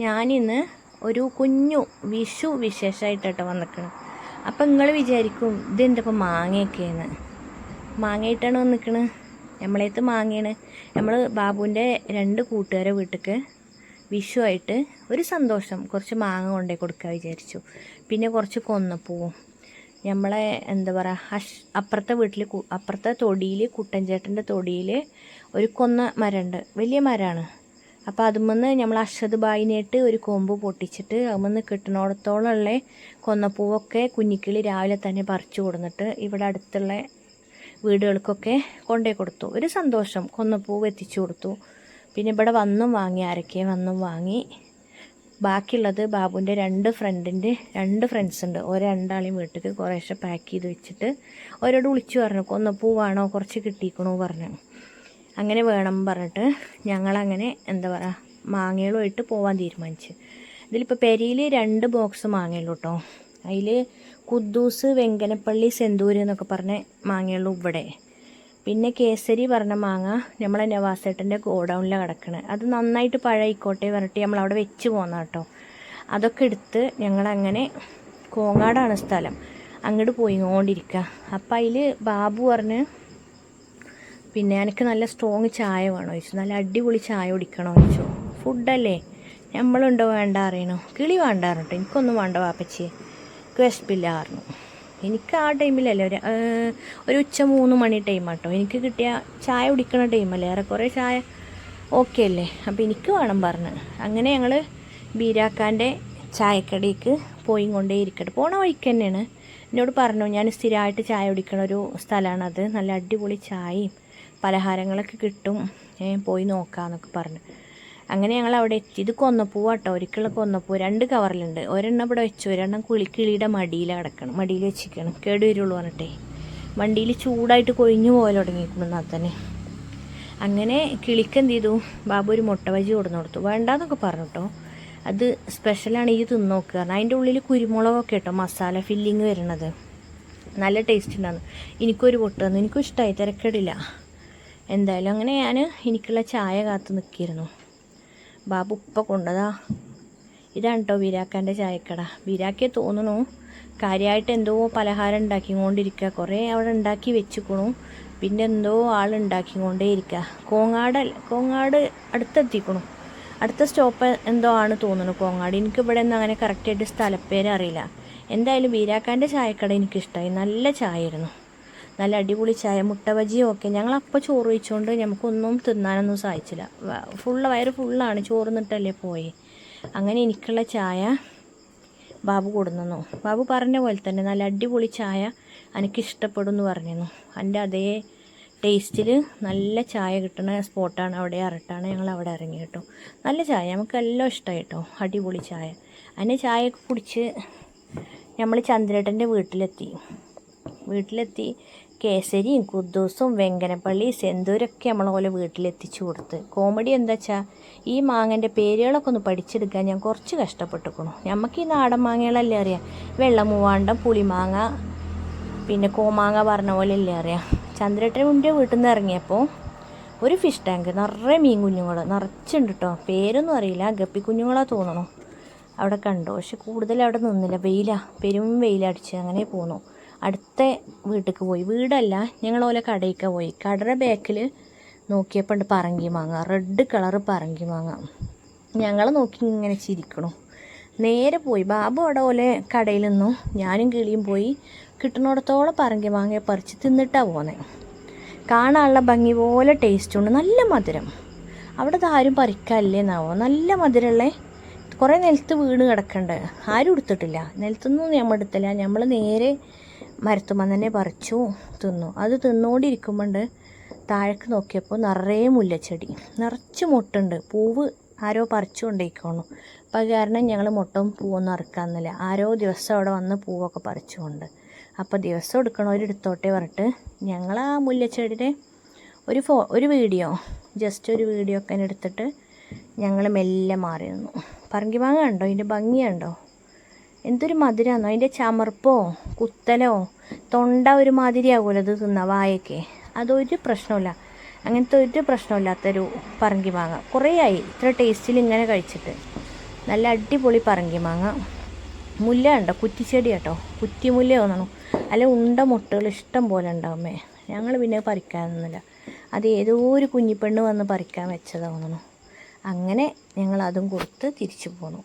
ഞാനിന്ന് ഒരു കുഞ്ഞു വിഷു വിശേഷമായിട്ടോ വന്നിക്കണം. അപ്പം നിങ്ങൾ വിചാരിക്കും ഇതെന്തപ്പോൾ മാങ്ങയൊക്കെയാണ്? മാങ്ങയിട്ടാണ് വന്നിക്കണ്? നമ്മളേത്ത് മാങ്ങയാണ്. നമ്മൾ ബാബുവിന്റെ രണ്ട് കൂട്ടുകാരെ വീട്ടിക്ക് വിഷു ആയിട്ട് ഒരു സന്തോഷം കുറച്ച് മാങ്ങ കൊണ്ടേ കൊടുക്കാൻ വിചാരിച്ചു. പിന്നെ കുറച്ച് കൊന്നപ്പൂവും. നമ്മളെ എന്താ പറയുക അഷ് അപ്പുറത്തെ വീട്ടിൽ അപ്പുറത്തെ തൊടിയിൽ കുട്ടൻചേട്ടന്റെ തൊടിയിൽ ഒരു കൊന്ന മരമുണ്ട്. വലിയ മരമാണ്. അപ്പോൾ അതുമെന്ന് നമ്മൾ അശ്വത് ബായിനേട്ട് ഒരു കൊമ്പ് പൊട്ടിച്ചിട്ട് അതുമെന്ന് കിട്ടണോടത്തോളമുള്ള കൊന്നപ്പൂവൊക്കെ കുഞ്ഞിക്കിളി രാവിലെ തന്നെ പറിച്ചു കൊടുന്നിട്ട് ഇവിടെ അടുത്തുള്ള വീടുകൾക്കൊക്കെ കൊണ്ടേ കൊടുത്തു. ഒരു സന്തോഷം. കൊന്നപ്പൂവ് എത്തിച്ചു കൊടുത്തു. പിന്നെ ഇവിടെ വന്നും വാങ്ങി ആരൊക്കെ വന്നും വാങ്ങി. ബാക്കിയുള്ളത് ബാബുവിന്റെ രണ്ട് ഫ്രണ്ടിന്റെ രണ്ട് ഫ്രണ്ട്സ് ഉണ്ട്. ഓരോ രണ്ടാളെയും വീട്ടിൽ കുറേശ്ശെ പാക്ക് ചെയ്ത് വെച്ചിട്ട് ഓരോട് വിളിച്ചു പറഞ്ഞു കൊന്നപ്പൂ വേണോ കുറച്ച് കിട്ടിക്കണോ? പറഞ്ഞു. അങ്ങനെ വേണം പറഞ്ഞിട്ട് ഞങ്ങളങ്ങനെ എന്താ പറയുക മാങ്ങകളുമായിട്ട് പോകാൻ തീരുമാനിച്ചു. ഇതിലിപ്പോൾ പെരിയിൽ രണ്ട് ബോക്സ് മാങ്ങയുള്ളൂ കേട്ടോ അതിൽ കുദ്ദൂസ് വെങ്കനപ്പള്ളി സെന്തൂര് എന്നൊക്കെ പറഞ്ഞ മാങ്ങയുള്ളൂ ഇവിടെ. പിന്നെ കേസരി പറഞ്ഞ മാങ്ങ നമ്മളെ നവാസേട്ടന്റെ ഗോഡൗണിലാണ് കിടക്കണത് അത് നന്നായിട്ട് പഴയിക്കോട്ടെ പറഞ്ഞിട്ട് നമ്മൾ അവിടെ വെച്ച് പോന്ന കേട്ടോ അതൊക്കെ എടുത്ത് ഞങ്ങളങ്ങനെ കോങ്ങാടാണ് സ്ഥലം. അങ്ങോട്ട് പോയി പോയിക്കൊണ്ടിരിക്കുക അപ്പം അതിൽ ബാബു പറഞ്ഞ് പിന്നെ എനിക്ക് നല്ല സ്ട്രോങ് ചായ വേണോ ചോദിച്ചു. നല്ല അടിപൊളി ചായ കുടിക്കണോ ചോദിച്ചു. ഫുഡല്ലേ നമ്മളുണ്ടോ വേണ്ട അറിയണോ. കിളി വേണ്ട പറഞ്ഞിട്ട്. എനിക്കൊന്നും വേണ്ട വാപ്പച്ചി. വിശപ്പില്ല പറഞ്ഞു. എനിക്ക് ആ ടൈമിലല്ലേ ഒരു ഒരു ഉച്ച മൂന്ന് മണി ടൈം കേട്ടോ എനിക്ക് കിട്ടിയ ചായ കുടിക്കണ ടൈമല്ലേ ഏറെക്കുറെ ചായ ഓക്കെ അല്ലേ? അപ്പോൾ എനിക്ക് വേണം പറഞ്ഞ്. അങ്ങനെ ഞങ്ങൾ ബീരാക്കാന്റെ ചായക്കടയ്ക്ക് പോയി കൊണ്ടേ ഇരിക്കട്ടെ. പോണ വഴിക്ക് തന്നെയാണ്. എന്നോട് പറഞ്ഞു ഞാൻ സ്ഥിരമായിട്ട് ചായ കുടിക്കണ ഒരു സ്ഥലമാണത്. നല്ല അടിപൊളി ചായയും പലഹാരങ്ങളൊക്കെ കിട്ടും. പോയി നോക്കാമെന്നൊക്കെ പറഞ്ഞു. അങ്ങനെ ഞങ്ങൾ അവിടെ എത്തി. ഇത് കൊന്നപ്പൂ കേട്ടോ ഒരിക്കലുള്ള കൊന്നപ്പൂ. രണ്ട് കവറിലുണ്ട്. ഒരെണ്ണം ഇവിടെ വെച്ചു. ഒരെണ്ണം കുളി കിളിയുടെ മടിയിൽ കിടക്കണം. മടിയിൽ വെച്ചിരിക്കണം. കേട് വരുള്ളൂ പറഞ്ഞിട്ടേ. വണ്ടിയിൽ ചൂടായിട്ട് കൊഴിഞ്ഞു പോയാൽ തുടങ്ങിയിരിക്കണം തന്നെ അങ്ങനെ കിളിക്ക് എന്ത് ചെയ്തു? ബാബു ഒരു മുട്ട ബജി കൊടുന്നു കൊടുത്തു. വേണ്ടാന്നൊക്കെ പറഞ്ഞു കേട്ടോ. അത് സ്പെഷ്യലാണ് ഈ തിന്ന് നോക്കുക. അതിന്റെ ഉള്ളിൽ കുരുമുളകൊക്കെ കേട്ടോ മസാല ഫില്ലിങ് വരുന്നത്. നല്ല ടേസ്റ്റ് ഉണ്ടാകുന്നു എനിക്കൊരു പൊട്ട് തന്നു. എനിക്കും ഇഷ്ടമായി തിരക്കേടില്ല. എന്തായാലും അങ്ങനെ ഞാൻ എനിക്കുള്ള ചായ കാത്തു നിൽക്കിയിരുന്നു. ബാബു ഉപ്പ കൊണ്ടതാ. ഇതാണ് കേട്ടോ വിരാക്കാന്റെ ചായക്കട. വീരാക്കേ തോന്നുന്നു കാര്യമായിട്ട് എന്തോ പലഹാരം ഉണ്ടാക്കിക്കൊണ്ടിരിക്കുക കുറേ അവിടെ ഉണ്ടാക്കി വെച്ചിക്കണു. പിന്നെ എന്തോ ആൾ ഉണ്ടാക്കിക്കൊണ്ടേ ഇരിക്കുക കോങ്ങാട് കോങ്ങാട് അടുത്തെത്തിക്കണു. അടുത്ത സ്റ്റോപ്പ് എന്തോ ആണ് തോന്നുന്നു കോങ്ങാട്. എനിക്ക് ഇവിടെ നിന്ന് അങ്ങനെ കറക്റ്റായിട്ട് സ്ഥലപ്പേര് അറിയില്ല. എന്തായാലും വീരാക്കാന്റെ ചായക്കട എനിക്കിഷ്ടമായി നല്ല ചായയായിരുന്നു നല്ല അടിപൊളി ചായ മുട്ട ബജിയും ഒക്കെ ഞങ്ങൾ അപ്പോൾ ചോറ് വെച്ചുകൊണ്ട് നമുക്കൊന്നും തിന്നാനൊന്നും സാധിച്ചില്ല. ഫുള്ള് വയറ് ഫുള്ളാണ് ചോറ് നിട്ടല്ലേ പോയി. അങ്ങനെ എനിക്കുള്ള ചായ ബാബു കൊടുന്നു ബാബു പറഞ്ഞ പോലെ തന്നെ നല്ല അടിപൊളി ചായ എനിക്ക് ഇഷ്ടപ്പെടും എന്ന് പറഞ്ഞിരുന്നു. എന്റെ അതേ ടേസ്റ്റിൽ നല്ല ചായ കിട്ടുന്ന സ്പോട്ടാണ് അവിടെ ഇറട്ടാണ് ഞങ്ങൾ അവിടെ ഇറങ്ങി കേട്ടോ. നല്ല ചായ നമുക്ക് എല്ലാം ഇഷ്ടമായി കേട്ടോ. അടിപൊളി ചായ. അതിനെ ചായയൊക്കെ കുടിച്ച് നമ്മൾ ചന്ദ്രേട്ടന്റെ വീട്ടിലെത്തി. വീട്ടിലെത്തി. കേസരിയും കുദ്ദൂസും വെങ്കനപ്പള്ളി സെന്തൂരൊക്കെ നമ്മളെ പോലെ വീട്ടിലെത്തിച്ചു കൊടുത്ത്. കോമഡി എന്താ വെച്ചാൽ ഈ മാങ്ങന്റെ പേരുകളൊക്കെ ഒന്ന് പഠിച്ചെടുക്കാൻ ഞാൻ കുറച്ച് കഷ്ടപ്പെട്ടുക്കണു നമുക്ക് ഈ നാടൻ മാങ്ങകളല്ലേ അറിയാം? വെള്ളമൂവാണ്ടം പുളിമാങ്ങ പിന്നെ കോമാങ്ങ പറഞ്ഞ പോലെ അല്ലേ അറിയാം? ചന്ദ്രേട്ടന്റെ വീട്ടിൽ നിന്ന് ഇറങ്ങിയപ്പോൾ ഒരു ഫിഷ് ടാങ്ക് നിറയെ മീൻ കുഞ്ഞുങ്ങൾ നിറച്ചുണ്ട് കേട്ടോ പേരൊന്നും അറിയില്ല. ഗപ്പി കുഞ്ഞുങ്ങളാ തോന്നണു. അവിടെ കണ്ടു. പക്ഷെ കൂടുതൽ അവിടെ നിന്നില്ല. വെയിലാണ് പെരും വെയിലടിച്ച് അങ്ങനെ പോന്നു. അടുത്ത വീട്ടിലേക്ക് പോയി. വീടല്ല ഞങ്ങൾ ഓലെ കടയിലേക്ക് പോയി. കടയുടെ ബാക്കിൽ നോക്കിയപ്പോൾ ഉണ്ട് പറങ്കി മാങ്ങ. റെഡ് കളർ പറങ്കി മാങ്ങ. ഞങ്ങൾ നോക്കി ഇങ്ങനെ ചിരിക്കണു. നേരെ പോയി. ബാബു അവിടെ ഓലെ കടയിൽ നിന്നു. ഞാനും കിളിയും പോയി. കിട്ടുന്നിടത്തോളം പറങ്കി മാങ്ങയെ പറിച്ച് തിന്നിട്ടാണ് പോകുന്നത് കാണാനുള്ള ഭംഗി പോലെ ടേസ്റ്റ് ഉണ്ട്. നല്ല മധുരം. അവിടെ ആരും പറിക്കല്ലേന്നാവോ നല്ല മധുരമുള്ളേ കുറേ നിലത്ത് വീണ് കിടക്കണ്ട്. ആരും എടുത്തിട്ടില്ല. നിലത്തൊന്നും നമ്മൾ എടുത്തില്ല. നമ്മൾ നേരെ മരത്തുമ്മ തന്നെ പറിച്ചു തിന്നു. അത് തിന്നുകൊണ്ടിരിക്കുമ്പോണ്ട് താഴേക്ക് നോക്കിയപ്പോൾ നിറയെ മുല്ലച്ചെടി. നിറച്ച് മുട്ടുണ്ട്. പൂവ് ആരോ പറിച്ചു കൊണ്ടേക്കോണു. അപ്പം അത് കാരണം ഞങ്ങൾ മുട്ടും പൂവൊന്നും അറുക്കാന്നില്ല ആരോ ദിവസം അവിടെ വന്ന് പൂവൊക്കെ പറിച്ചുകൊണ്ട്. അപ്പോൾ ദിവസം എടുക്കണവരെടുത്തോട്ടെ പറഞ്ഞിട്ട് ഞങ്ങൾ ആ മുല്ലച്ചെടിയുടെ ഒരു ഫോ ഒരു വീഡിയോ ജസ്റ്റ് ഒരു വീഡിയോ ഒക്കെ എടുത്തിട്ട് ഞങ്ങൾ മെല്ലെ മാറി നിന്നു. പറങ്കി മാങ്ങ കണ്ടോ? ഇതിന്റെ ഭംഗി കണ്ടോ എന്തൊരു മധുരമാണോ അതിന്റെ ചമർപ്പോ കുത്തലോ തൊണ്ട ഒരു മാതിരി ആകുമല്ലോ അത് തിന്ന വായൊക്കെ? അതൊരു പ്രശ്നമില്ല അങ്ങനത്തെ ഒരു പ്രശ്നമില്ലാത്തൊരു പറങ്കി മാങ്ങ. കുറേ ആയി ഇത്ര ടേസ്റ്റിൽ ഇങ്ങനെ കഴിച്ചിട്ട്. നല്ല അടിപൊളി പറങ്കി മാങ്ങ. മുല്ല ഉണ്ടോ? കുറ്റിച്ചെടി കേട്ടോ. കുറ്റിമുല്ല തോന്നണം അല്ല ഉണ്ട മുട്ടകൾ ഇഷ്ടം പോലെ ഉണ്ടാവുമേ ഞങ്ങൾ പിന്നെ പറിക്കാനൊന്നുമില്ല. അത് ഏതോ ഒരു കുഞ്ഞിപ്പെണ്ണ് വന്ന് പറിക്കാൻ വെച്ചതാ അങ്ങനെ ഞങ്ങൾ അതും കൊടുത്ത് തിരിച്ചു പോന്നു.